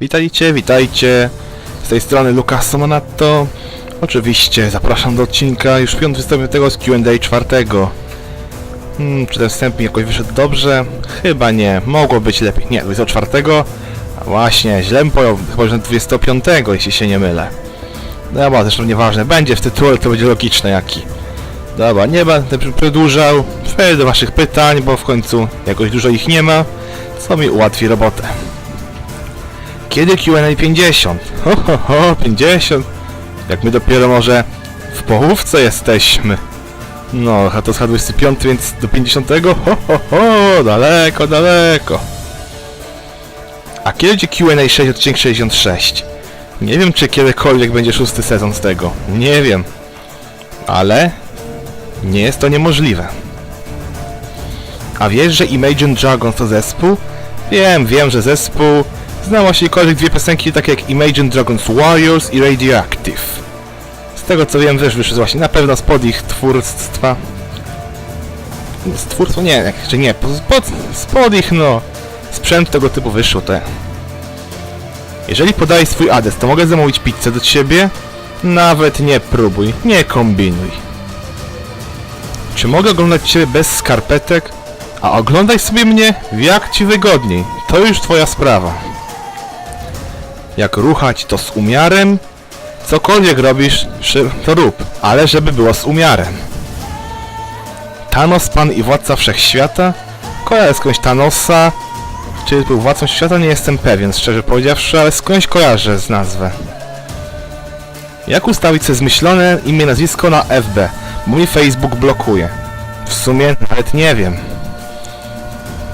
Witajcie, witajcie. Z tej strony Lukas Monato. Oczywiście zapraszam do odcinka już 25 z Q&A czwartego. Hmm, czy ten wstęp mi jakoś wyszedł dobrze? Chyba nie. Mogło być lepiej. Nie, 24. A właśnie, źle bym pojął. Chyba, że 25, jeśli się nie mylę. Dobra, zresztą nieważne. Będzie w tytule, to będzie logiczne jaki. Dobra, nie będę przedłużał. Przejdę do waszych pytań, bo w końcu jakoś dużo ich nie ma, co mi ułatwi robotę. Kiedy Q&A 50? Ho, ho, ho, 50? Jak my dopiero może w połówce jesteśmy. No, a to z 25, więc do 50? Ho, ho, ho, daleko, daleko. A kiedy będzie Q&A 6, odcinek 66? Nie wiem, czy kiedykolwiek będzie szósty sezon z tego. Nie wiem. Ale nie jest to niemożliwe. A wiesz, że Imagine Dragons to zespół? Wiem, wiem, że zespół. Znam właściwie dwie piosenki takie jak Imagine Dragons Warriors i Radioactive. Z tego co wiem, też wyszły właśnie na pewno spod ich twórstwa. Z twórstwa? Nie, czy nie, spod, spod ich no. Sprzęt tego typu wyszło te. Jeżeli podaję swój adres, to mogę zamówić pizzę do ciebie? Nawet nie próbuj, nie kombinuj. Czy mogę oglądać Ciebie bez skarpetek? A oglądaj sobie mnie jak Ci wygodniej. To już Twoja sprawa. Jak ruchać to z umiarem? Cokolwiek robisz, to rób, ale żeby było z umiarem. Thanos, Pan i Władca Wszechświata? Kojarzę skądś Thanosa. Czy był Władcą Świata? Nie jestem pewien, szczerze powiedziawszy, ale skądś kojarzę z nazwę. Jak ustawić sobie zmyślone imię, nazwisko na FB? Bo mi Facebook blokuje. W sumie nawet nie wiem.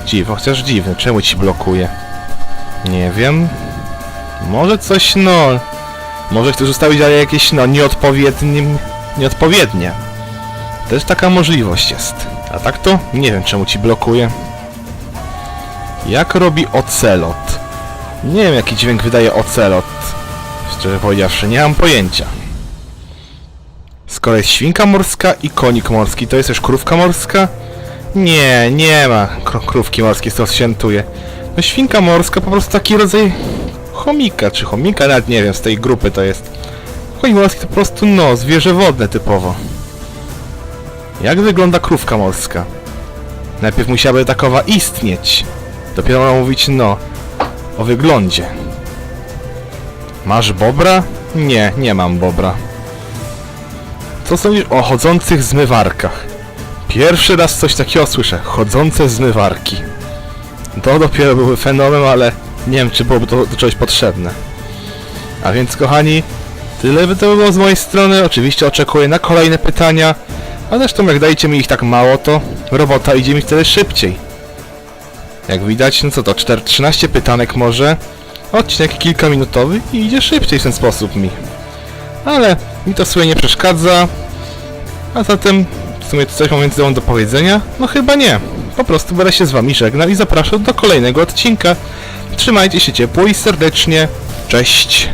Dziwo, chociaż dziwne, czemu ci blokuje? Nie wiem. Może coś, no... Może chcesz ustawić, ale jakieś, no, nieodpowiednie... Nieodpowiednie. Też taka możliwość jest. A tak to nie wiem, czemu ci blokuje. Jak robi ocelot? Nie wiem, jaki dźwięk wydaje ocelot. Szczerze powiedziawszy, nie mam pojęcia. Skoro jest świnka morska i konik morski, to jest też krówka morska? Nie, nie ma kr- krówki morskiej, co świętuje. No świnka morska po prostu taki rodzaj chomika, czy chomika, nawet nie wiem, z tej grupy to jest. Konik morski to po prostu, no, zwierzę wodne typowo. Jak wygląda krówka morska? Najpierw musiałaby takowa istnieć. Dopiero można mówić, no, o wyglądzie. Masz bobra? Nie, nie mam bobra. Co sądzisz o chodzących zmywarkach? Pierwszy raz coś takiego słyszę. Chodzące zmywarki. To dopiero byłby fenomen, ale nie wiem, czy byłoby to do czegoś potrzebne. A więc, kochani, tyle by to było z mojej strony. Oczywiście oczekuję na kolejne pytania. A zresztą, jak dajecie mi ich tak mało, to robota idzie mi wtedy szybciej. Jak widać, no co to, 4, 13 pytanek może. Odcinek kilkaminutowy i idzie szybciej w ten sposób mi. Ale mi to w sumie nie przeszkadza. A zatem w sumie coś mam więcej do powiedzenia? No chyba nie. Po prostu będę się z wami żegnał i zapraszam do kolejnego odcinka. Trzymajcie się ciepło i serdecznie. Cześć!